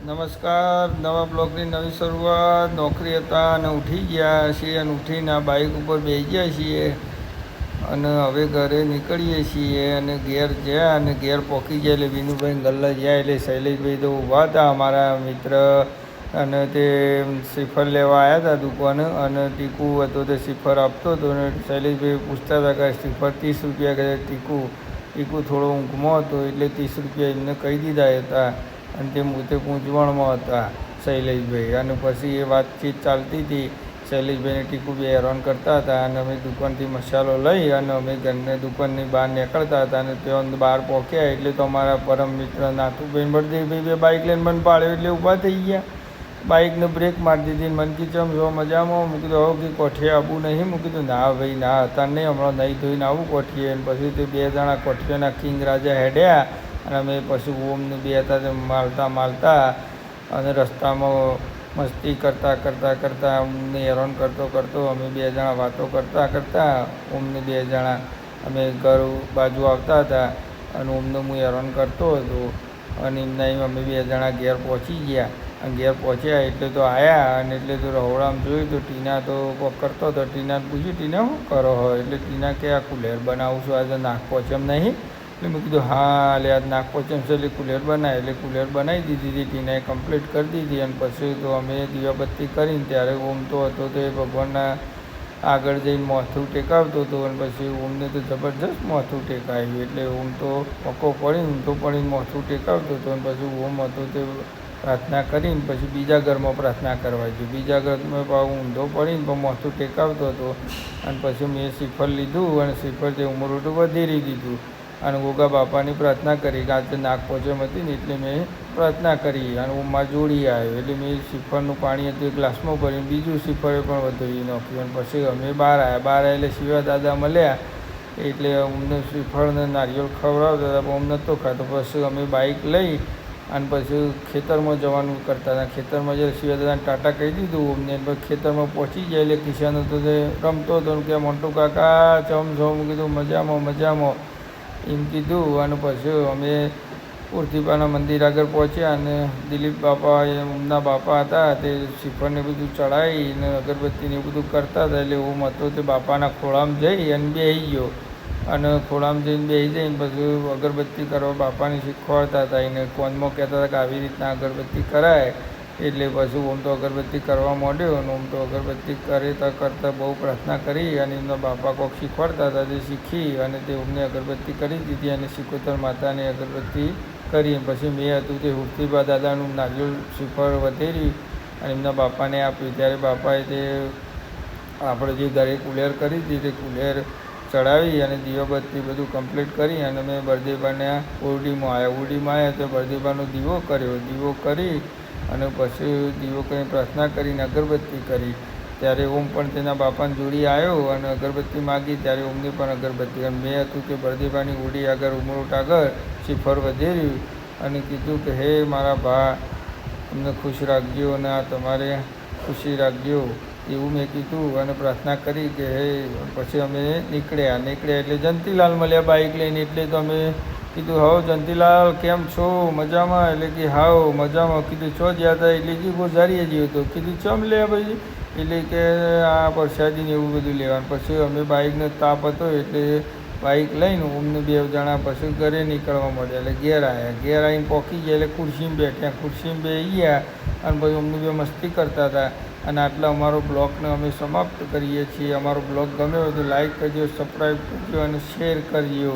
નમસ્કાર, નવા બ્લોગની નવી શરૂઆત. નોકરી હતા અને ઉઠી ગયા છીએ અને ઉઠીને આ બાઇક ઉપર બેસી ગયા છીએ અને હવે ઘરે નીકળીએ છીએ અને ઘેર ગયા અને ઘેર પહોંચી ગયા એટલે વિનુભાઈ ગલ્લા ગયા એટલે શૈલેષભાઈ તો ઊભા હતા અમારા મિત્ર અને તે શ્રીફળ લેવા આવ્યા હતા દુકાને અને ટીકુ હતો તે શ્રીફળ આપતો હતો અને શૈલેષભાઈ પૂછતા હતા કે શ્રીફળ ત્રીસ રૂપિયા કહે ટીકુ ટીકુ થોડો ઊંઘમાં હતો એટલે ત્રીસ રૂપિયા એમને કહી દીધા હતા. અને તે પોતે પૂંજવણમાં હતા શૈલેષભાઈ. અને પછી એ વાતચીત ચાલતી હતી. શૈલેષભાઈને બે હેરાન કરતા હતા અને અમે દુકાનથી મસાલો લઈ અને અમે ઘરને દુકાનની બહાર નીકળતા હતા અને તેઓ બહાર પહોંચ્યા એટલે તો અમારા પરમ મિત્ર નાથુભાઈ બળદેવભાઈ બે બાઇક લઈને મને પાડ્યો એટલે ઊભા થઈ ગયા. બાઇકને બ્રેક મારી દીધી મન કીધું જો મજામાં? મૂકી દો હવે કે કોઠીએ આવવું નહીં? મૂકી કીધું, ના ભાઈ, ના, હતા નહીં, હમણાં નહીં ધોઈને આવું કોઠીએ અને પછી તે બે જણા કોઠીઓના કિંગ રાજા હેડ્યા. અને અમે પછી ઓમને બે હતા તે મારતા મારતા અને રસ્તામાં મસ્તી કરતાં કરતાં કરતાં અમને હેરાન કરતો કરતો અમે બે જણા વાતો કરતાં કરતાં ઓમને બે જણા અમે ઘર બાજુ આવતા હતા અને ઓમને હું હેરાન કરતો હતો અને એમના એમ અમે બે જણા ઘેર પહોંચી ગયા. અને ઘેર પહોંચ્યા એટલે તો આવ્યા અને એટલે તો રહોડામાં જોયું તો ટીના તો કરતો હતો. ટીનાને પૂછ્યું, ટીના શું કરો એટલે ટીના કે, આ કુલેર બનાવું છું આજે નાખો છે એમ નહીં. એટલે મેં કીધું, હા, લે, આજ નાખો છે. એટલે કુલેર બનાવી, એટલે કુલેર બનાવી દીધી હતી, ટીનાએ કમ્પ્લીટ કરી દીધી અને પછી તો અમે દીવાબત્તી કરીને ત્યારે ઓમ તો હતો તો એ ભગવાનના આગળ જઈને મોથું ટેકાવતો હતો અને પછી ઓમને તો જબરજસ્ત મોથું ટેકાવ્યું એટલે ઓમ તો પક્કો પડીને ઊંધો પડીને મોથું ટેકાવતો હતો અને પછી ઓમ હતો તે પ્રાર્થના કરીને પછી બીજા ઘરમાં પ્રાર્થના કરવા ગયો. બીજા ઘરમાં પાછું ઊંધો પડીને પણ મોથું ટેકાવતો હતો અને પછી મેં શ્રીફળ લીધું અને શ્રીફળ તે ઉમરોટું વધેરી દીધું અને ગોગા બાપાની પ્રાર્થના કરી કે આજે નાક પોચમ હતી ને એટલે મેં પ્રાર્થના કરી અને ઉમા જોડી આવ્યો. એટલે મેં શ્રીફળનું પાણી હતું એ ગ્લાસમાં ભરીને બીજું શ્રીફળે પણ વધારી નાખ્યું. અને પછી અમે બહાર આવ્યા. બહાર આવ્યા એટલે શિવા દાદા મળ્યા. એટલે અમને શ્રીફળને નારિયેળ ખવડાવતા હતા, પણ અમને નહોતો ખાતો. પછી અમે બાઇક લઈ અને પછી ખેતરમાં જવાનું કરતા હતા. ખેતરમાં જ્યારે શિવાદાદાને ટાટા કહી દીધું અમને. પછી ખેતરમાં પહોંચી જાય એટલે કિશન હતો તે રમતો હતો કે મોટું કાકા ચમ ચમ કીધું, મજામાં મજામાં. એમ કીધું અને પછી અમે ઉર્તિપાના મંદિર આગળ પહોંચ્યા અને દિલીપ બાપા એ ઉમના બાપા હતા તે શ્રીફળને બધું ચડાવીને અગરબત્તીને એવું બધું કરતા હતા એટલે હું હતો તે બાપાના ખોળામાં જઈ અને બેસી ગયો. અને ખોળામાં જઈને બેસી જઈને પછી અગરબત્તી કરવા બાપાને શીખવાડતા હતા. એને કોનમાં કહેતા હતા કે આવી રીતના અગરબત્તી કરાય. એટલે પછી ઓમ તો અગરબત્તી કરવા માંડ્યો અને ઓમ તો અગરબત્તી કરતા કરતાં બહુ પ્રાર્થના કરી અને એમના બાપા કોક શીખવાડતા હતા તે શીખી અને તે ઓમને અગરબત્તી કરી દીધી અને શિકોતર માતાને અગરબત્તી કરી. પછી મેં હતું તે હુફતીબા દાદાનું નારિયેળ શિખર વધેરી અને એમના બાપાને આપ્યું. ત્યારે બાપાએ તે આપણે જે ઘરે કુલેર કરી હતી તે કુલેર ચડાવી અને દીવાબત્તી બધું કમ્પ્લીટ કરી અને મેં બળદેવભાને ઓરડીમાં આવ્યા ઓરડીમાં આવ્યા તો બળદેવભાનો દીવો કર્યો. દીવો કરી અને પછી કરીને પ્રાર્થના કરીને અગરબત્તી કરી, ત્યારે ઓમ પણ તેના બાપાને જોડી આવ્યો અને અગરબત્તી માગી, ત્યારે ઓમની પણ અગરબત્તી. અને મેં હતું કે બળદેવાની ઉડી આગળ ઉમરોટ આગળ શ્રીફળ વધેર્યું અને કીધું કે, હે મારા ભા, અમને ખુશ રાખજો અને આ તમારે ખુશી રાખજો. એવું મેં કીધું અને પ્રાર્થના કરી કે, હે, પછી અમે નીકળ્યા. નીકળ્યા એટલે જંતીલાલ મળ્યા બાઇક લઈને, એટલે તો અમે કીધું, હાવ જંતીલાલ કેમ છો? મજામાં? એટલે કે હાવ મજામાં. કીધું છો જ્યાં હતા એટલે કે ગોઝારીએ જઈએ હતો કીધું, ચમ લે ભાઈ? એટલે કે, આ પ્રસાદીને એવું બધું લેવાનું. પછી અમે બાઇકનો તાપ હતો, એટલે બાઇક લઈને અમને બે જણા પછી ઘરે નીકળવા મળ્યા. એટલે ઘેર આવ્યા ઘેર આવીને પહોંચી ગયા, એટલે ખુરશીમાં બેઠ્યા. ખુરશીમાં બે ગયા અને પછી અમને બે મસ્તી કરતા હતા. અને આટલા અમારો બ્લોગને અમે સમાપ્ત કરીએ છીએ. અમારો બ્લોગ ગમ્યો હોય તો લાઈક કરજો, સબસ્ક્રાઈબ કરજો અને શેર કરજો.